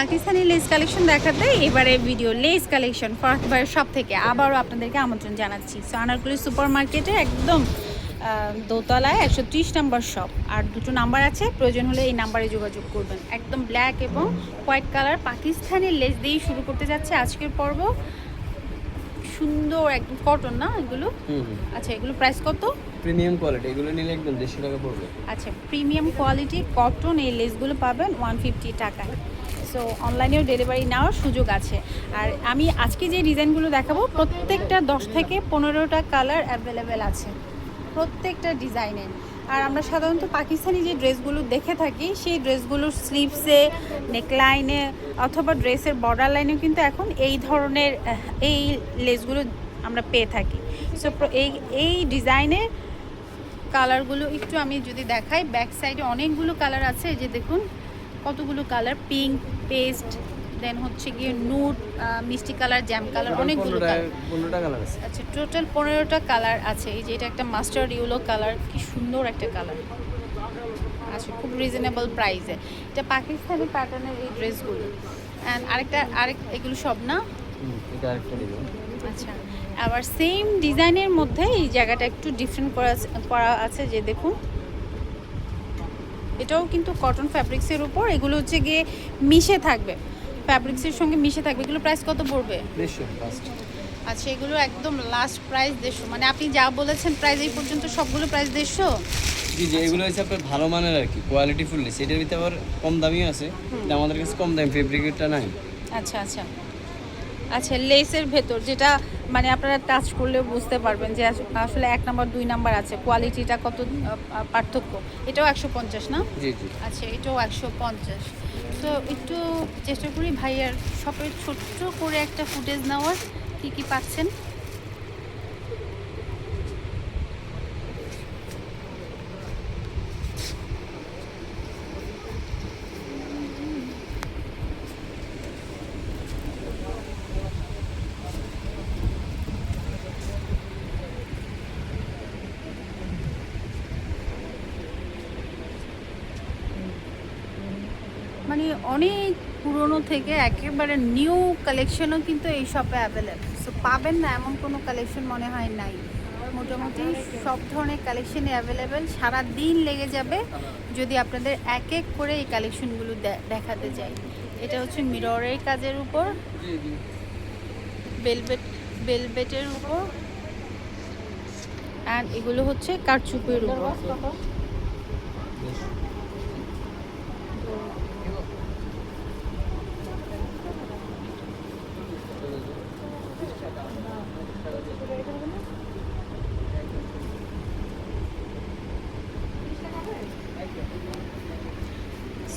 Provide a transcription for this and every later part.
Pakistani less collection দেখাতে এবারে video lace collection first বার সব থেকে আবারও আপনাদেরকে আমন্ত্রণ জানাচ্ছি। সো আনারকুলি সুপার মার্কেটে একদম দোতলায় একশো ত্রিশ নাম্বার শপ আর দুটো নাম্বার আছে প্রয়োজন হলে এই নাম্বারে যোগাযোগ করবেন। একদম ব্ল্যাক এবং হোয়াইট কালার পাকিস্তানি লেস দিয়েই শুরু করতে যাচ্ছে আজকের পর্ব। সুন্দর একদম কটন না এগুলো? আচ্ছা এগুলো প্রাইস কত? প্রিমিয়াম কোয়ালিটি এগুলো নিলে একদম দেড়শো টাকা পড়বে। আচ্ছা প্রিমিয়াম কোয়ালিটি কটন এই লেসগুলো পাবেন ওয়ান ফিফটি টাকায়। সো অনলাইনেও ডেলিভারি নেওয়ার সুযোগ আছে। আর আমি আজকে যে ডিজাইনগুলো দেখাবো, প্রত্যেকটা দশ থেকে পনেরোটা কালার অ্যাভেলেবেল আছে। প্রত্যেকটা ডিজাইনের আর আমরা সাধারণত পাকিস্তানি যে ড্রেসগুলো দেখে থাকি, সেই ড্রেসগুলোর স্লিভসে নেকলাইনে অথবা ড্রেসের বর্ডার লাইনেও কিন্তু এখন এই ধরনের এই লেসগুলো আমরা পেয়ে থাকি। সো এই এই ডিজাইনের কালারগুলো একটু আমি যদি দেখাই ব্যাক সাইডে অনেকগুলো কালার আছে যে দেখুন কতগুলো কালার পিঙ্ক পেস্ট দেন হচ্ছে গিয়ে নুট মিষ্টি কালার জ্যাম কালার অনেকগুলো কালার আছে। আচ্ছা টোটাল পনেরোটা কালার আছে। এই যে এটা একটা মাস্টার্ড ইউলো কালার কি সুন্দর একটা কালার আচ্ছা খুব রিজনেবল প্রাইসে এটা পাকিস্তানি প্যাটার্নের এই ড্রেসগুলো অ্যান্ড আরেকটা আরেক এগুলো সব না? আচ্ছা আবার সেম ডিজাইনের মধ্যে এই জায়গাটা একটু ডিফারেন্ট করা আছে- করা আছে যে দেখুন। এটাও কিন্তু কটন ফ্যাব্রিক্সের উপর। এগুলো হচ্ছে গিয়ে মিশে থাকবে। ফ্যাব্রিক্সের সঙ্গে মিশে থাকবে। এগুলো প্রাইস কত পড়বে? আচ্ছা এগুলো একদম লাস্ট প্রাইস দেড়শো। মানে আপনি যা বলেছেন প্রাইস এই পর্যন্ত সবগুলো প্রাইস দেড়শো? জি যে এগুলো হচ্ছে আপনার ভালো মানের আর কি কোয়ালিটি ফুল এটার ভিতরে আবার কম দামিও আছে। আমাদের কাছে কম দামি ফেব্রিকেরটা নাই। আচ্ছা আচ্ছা। আচ্ছা লেসের ভেতর যেটা মানে আপনারা টাচ করলে বুঝতে পারবেন যে আস- আসলে এক নাম্বার দুই নাম্বার আছে। কোয়ালিটিটা কত পার্থক্য? এটাও একশো পঞ্চাশ না? জি জি। আচ্ছা এটাও একশো পঞ্চাশ। তো একটু চেষ্টা করি ভাইয়ার শপের ছোট্ট করে একটা ফুটেজ নেওয়ার। কী কী পাচ্ছেন? মানে অনেক পুরনো থেকে একেবারে নিউ কালেকশনও কিন্তু এই শপে অ্যাভেলেবেল সো পাবেন না এমন কোনো কালেকশন মনে হয় নাই। মোটামুটি সব ধরনের কালেকশনই অ্যাভেলেবেল দিন লেগে যাবে যদি আপনাদের এক এক করে এই কালেকশনগুলো দেখাতে যাই এটা হচ্ছে মিররের কাজের উপর। বেলবেট বেলবেটের উপর। অ্যান্ড এগুলো হচ্ছে কারচুপের উপর।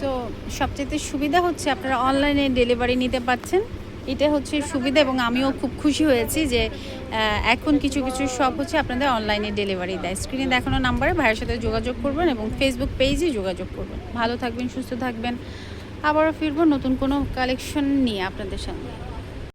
সো সবচেয়ে সুবিধা হচ্ছে আপনারা অনলাইনে ডেলিভারি নিতে পারছেন এটা হচ্ছে সুবিধা এবং আমিও খুব খুশি হয়েছি যে এখন কিছু কিছু শপ হচ্ছে আপনাদের অনলাইনে ডেলিভারি দেয়। স্ক্রিনে দেখানো নাম্বারে ভাইয়ের সাথে যোগাযোগ করবেন এবং ফেসবুক পেজে যোগাযোগ করবেন। ভালো থাকবেন, সুস্থ থাকবেন। আবারও ফিরবো নতুন কোনো কালেকশন নিয়ে আপনাদের সামনে।